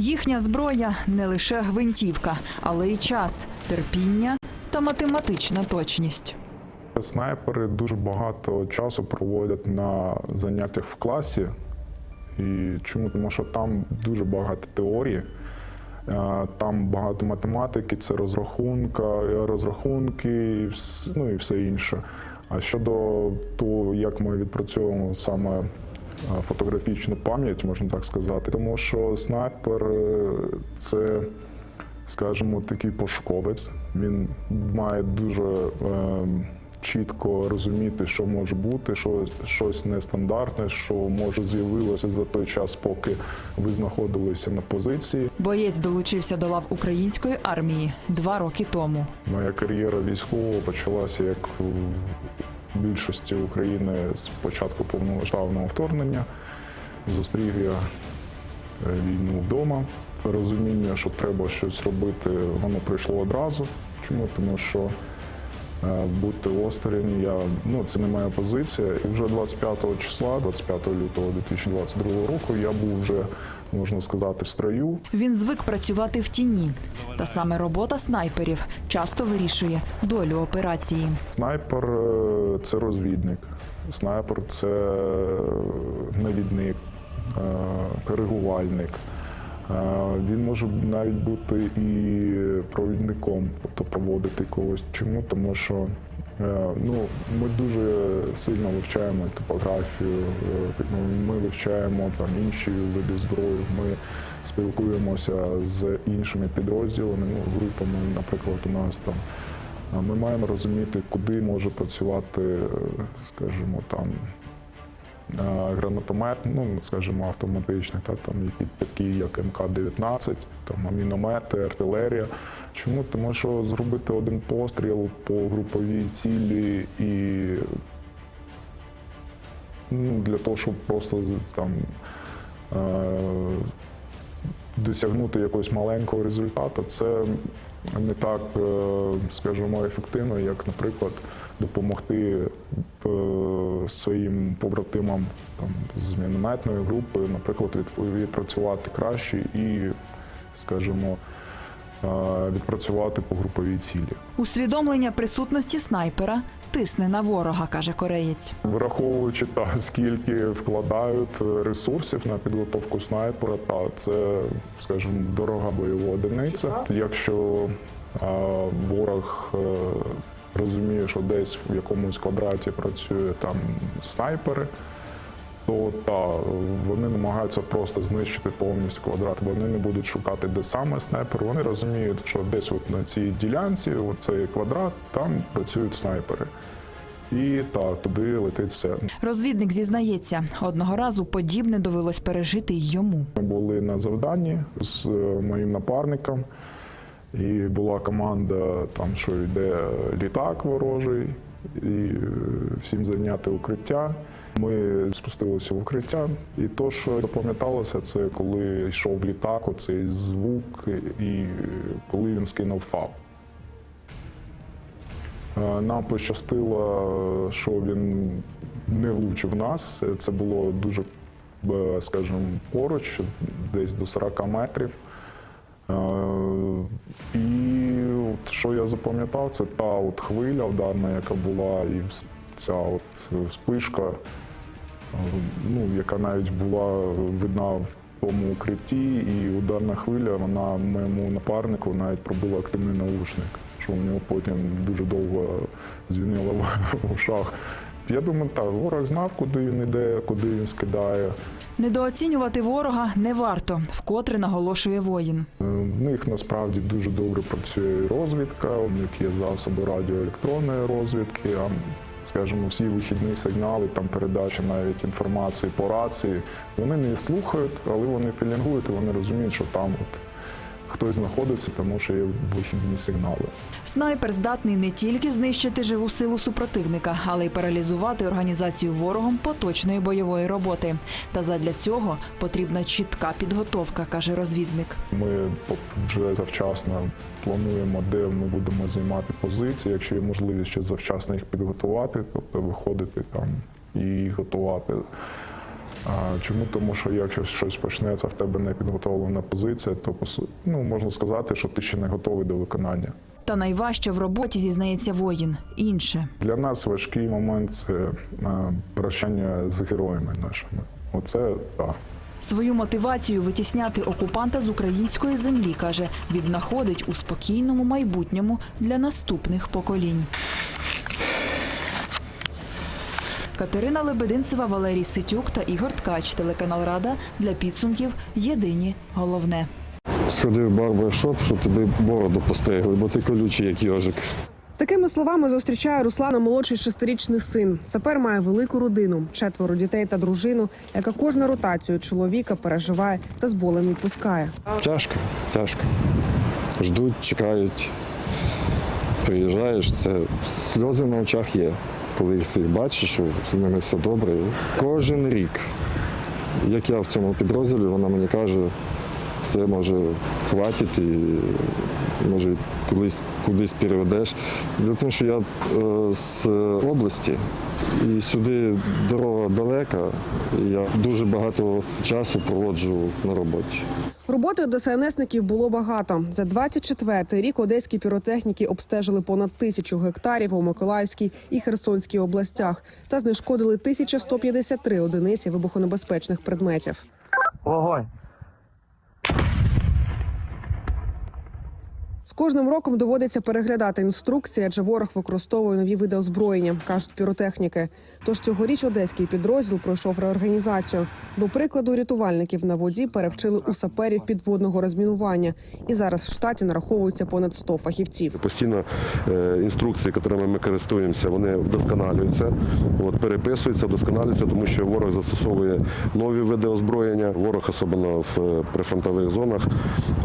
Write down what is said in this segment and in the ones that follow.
Їхня зброя не лише гвинтівка, але й час, терпіння та математична точність. Снайпери дуже багато часу проводять на заняттях в класі. І чому? Тому що там дуже багато теорії, е, там багато математики, це розрахунка, розрахунки ну, і все інше. А щодо того, як ми відпрацьовуємо саме е, фотографічну пам'ять, можна так сказати, тому що снайпер е, це скажімо, такий пошуковець. Він має дуже е, чітко розуміти, що може бути, що щось нестандартне, що може з'явилося за той час, поки ви знаходилися на позиції. Боєць долучився до лав української армії два роки тому. Моя кар'єра військового почалася як більшості України з початку повномасштабного вторгнення. Зустрів я е, війну вдома. Розуміння, що треба щось робити, воно прийшло одразу. Чому? Тому що бути осторонь, я ну це не моя позиція. І вже 25 числа, 25 лютого 2022 року, я був вже можна сказати в строю. Він звик працювати в тіні. Та саме робота снайперів часто вирішує долю операції. Снайпер е, це розвідник. Снайпер це е, навідник, е, коригувальник. Він може навіть бути і провідником, тобто проводити когось. Чому? Тому що е, ну, ми дуже сильно вивчаємо топографію, е, ну, ми вивчаємо там інші види зброї. Ми спілкуємося з іншими підрозділами, ну, групами, наприклад, у нас там. Ми маємо розуміти, куди може працювати, е, скажімо, там гранатомет, ну скажімо, автоматичний, та там які такі, як МК-19, там міномети, артилерія. Чому? Тому що зробити один постріл по груповій цілі і ну, для того, щоб просто там е, досягнути якогось маленького результату, це не так, е, скажімо, ефективно, як, наприклад, допомогти е, своїм побратимам там, з мінометної групи, наприклад, від- відпрацювати краще і, скажімо, е, відпрацювати по груповій цілі. Усвідомлення присутності снайпера тисне на ворога, каже кореєць. Враховуючи та скільки вкладають ресурсів на підготовку снайпера, та це, скажімо, дорога бойова одиниця. Якщо а, ворог а, розуміє, що десь в якомусь квадраті працює там снайпери, то та вони намагаються просто знищити повністю квадрат. Вони не будуть шукати, де саме снайпер. Вони розуміють, що десь от на цій ділянці, цей квадрат, там працюють снайпери. І та туди летить все. Розвідник зізнається, одного разу подібне довелось пережити й йому. Ми були на завданні з е, моїм напарником, і була команда, там, що йде літак ворожий, і е, всім зайняти укриття. Ми спустилися в укриття, і то, що запам'яталося, це коли йшов літак, оцей звук, і коли він скинув фаб. Е, Нам пощастило, що він не влучив нас. Це було дуже, е, скажімо, поруч, десь до 40 метрів. І от що я запам'ятав, це та от хвиля ударна, яка була, і ця от спишка, е, ну, яка навіть була видна в тому укритті, і ударна хвиля, вона моєму напарнику навіть пробила активний наушник, що у нього потім дуже довго дзвінило в- в ушах. Я думаю, так, ворог знав, куди він йде, куди він скидає. Недооцінювати ворога не варто, вкотре наголошує воїн. Е, В них насправді дуже добре працює розвідка, у них є засоби радіоелектронної розвідки. Скажімо, всі вихідні сигнали, там передача навіть інформації по рації. Вони не слухають, але вони пілінгують і вони розуміють, що там от хтось знаходиться, тому що є вихідні сигнали. Снайпер здатний не тільки знищити живу силу супротивника, але й паралізувати організацію ворогом поточної бойової роботи. Та задля цього потрібна чітка підготовка, каже розвідник. Ми вже завчасно плануємо, де ми будемо займати позиції. Якщо є можливість ще завчасно їх підготувати, тобто виходити там і готувати. А чому? Тому що якщо щось почнеться, в тебе не підготовлена позиція, то ну, можна сказати, що ти ще не готовий до виконання. Та найважче в роботі зізнається воїн інше. Для нас важкий момент це е, прощання з героями нашими. Оце так. Свою мотивацію витісняти окупанта з української землі каже, віднаходить у спокійному майбутньому для наступних поколінь. Катерина Лебединцева, Валерій Ситюк та Ігор Ткач. Телеканал Рада для підсумків. Єдині головне. Сходив в барбершоп, щоб тобі бороду постригли, бо ти колючий, як йожик. Такими словами зустрічає Руслана молодший шестирічний син. Сапер має велику родину, четверо дітей та дружину, яка кожну ротацію чоловіка переживає та з болем відпускає. Тяжко, тяжко. Ждуть, чекають. Приїжджаєш, це сльози на очах є. Коли їх всіх бачиш, що з ними все добре. Кожен рік, як я в цьому підрозділі, вона мені каже, це може хватить і може колись кудись переведеш. Того, що я е, з області і сюди дорога далека, і я дуже багато часу проводжу на роботі. Роботи до ДСНСників було багато. За 24-й рік одеські піротехніки обстежили понад тисячу гектарів у Миколаївській і Херсонській областях та знешкодили 1153 одиниці вибухонебезпечних предметів. Вогонь! З кожним роком доводиться переглядати інструкції, адже ворог використовує нові види озброєння, кажуть піротехніки. Тож цьогоріч одеський підрозділ пройшов реорганізацію. До прикладу, рятувальників на воді перевчили у саперів підводного розмінування. І зараз в штаті нараховується понад 100 фахівців. Постійно е, інструкції, якими ми користуємося, вони вдосконалюються, от, переписуються, вдосконалюються, тому що ворог застосовує нові види озброєння. Ворог, особливо в е, прифронтових зонах,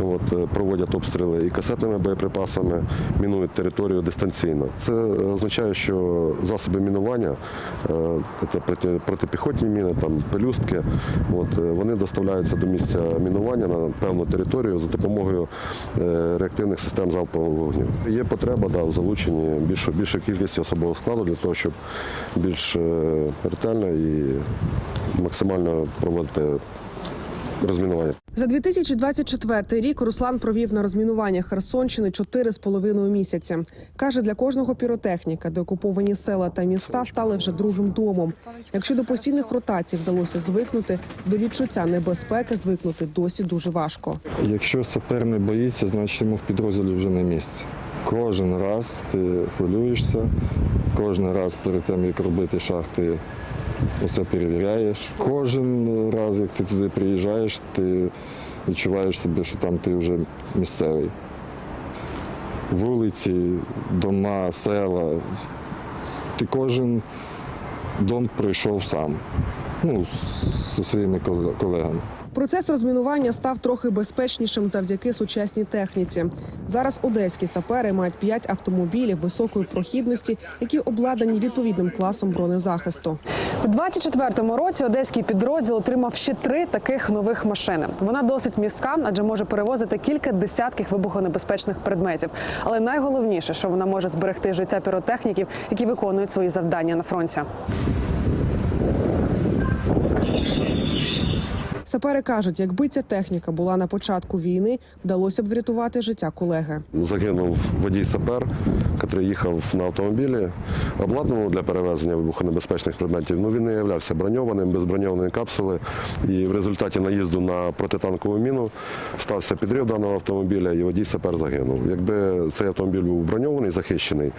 от, е, проводять обстріли і касетними боєприпасами, мінують територію дистанційно. Це означає, що засоби мінування, е, це протипіхотні міни, там пелюстки, от, е, вони доставляються до місця мінування на певну територію за допомогою е, реактивних систем залпового вогню. Є потреба да, в залученні більшої більшої кількості особового складу для того, щоб більш ретельно і максимально проводити розмінування. За 2024 рік Руслан провів на розмінуваннях Херсонщини 4,5 місяці. Каже, для кожного піротехніка деокуповані села та міста стали вже другим домом. Якщо до постійних ротацій вдалося звикнути, до відчуття небезпеки звикнути досі дуже важко. Якщо сапер не боїться, значить йому в підрозділі вже не місце. Кожен раз ти хвилюєшся, кожен раз перед тим, як робити шахти, усе перевіряєш. Кожен раз, як ти туди приїжджаєш, ти відчуваєш себе, що там ти вже місцевий. Вулиці, дома, села. Ти кожен дом пройшов сам. Ну, зі своїми колегами. Процес розмінування став трохи безпечнішим завдяки сучасній техніці. Зараз одеські сапери мають 5 автомобілів високої прохідності, які обладнані відповідним класом бронезахисту. У 24-му році одеський підрозділ отримав ще три таких нових машини. Вона досить містка, адже може перевозити кілька десятків вибухонебезпечних предметів. Але найголовніше, що вона може зберегти життя піротехніків, які виконують свої завдання на фронті. Сапери кажуть, якби ця техніка була на початку війни, вдалося б врятувати життя колеги. Загинув водій сапер, який їхав на автомобілі, обладнаному для перевезення вибухонебезпечних предметів. Ну він не являвся броньованим, без броньованої капсули. І в результаті наїзду на протитанкову міну стався підрив даного автомобіля, і водій сапер загинув. Якби цей автомобіль був броньований, захищений,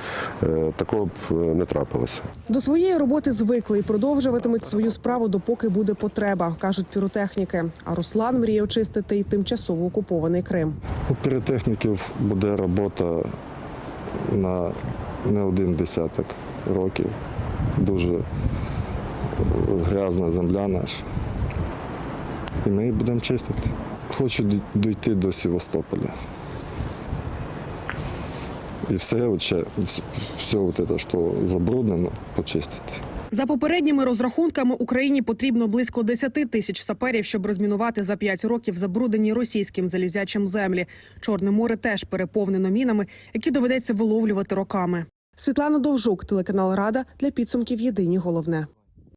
е, такого б е, не трапилося. До своєї роботи звикли і продовжуватимуть свою справу, допоки буде потреба, кажуть піротехніки. А Руслан мріє очистити й тимчасово окупований Крим. У піротехніків буде робота на не один десяток років. Дуже грязна земля наша. І ми її будемо чистити. Хочу дійти до Севастополя. І все, все, все це, що забруднено, почистити. За попередніми розрахунками Україні потрібно близько 10 тисяч саперів, щоб розмінувати за 5 років забруднені російським залізячим землі. Чорне море теж переповнено мінами, які доведеться виловлювати роками. Світлана Довжук, телеканал Рада для підсумків Єдині головне.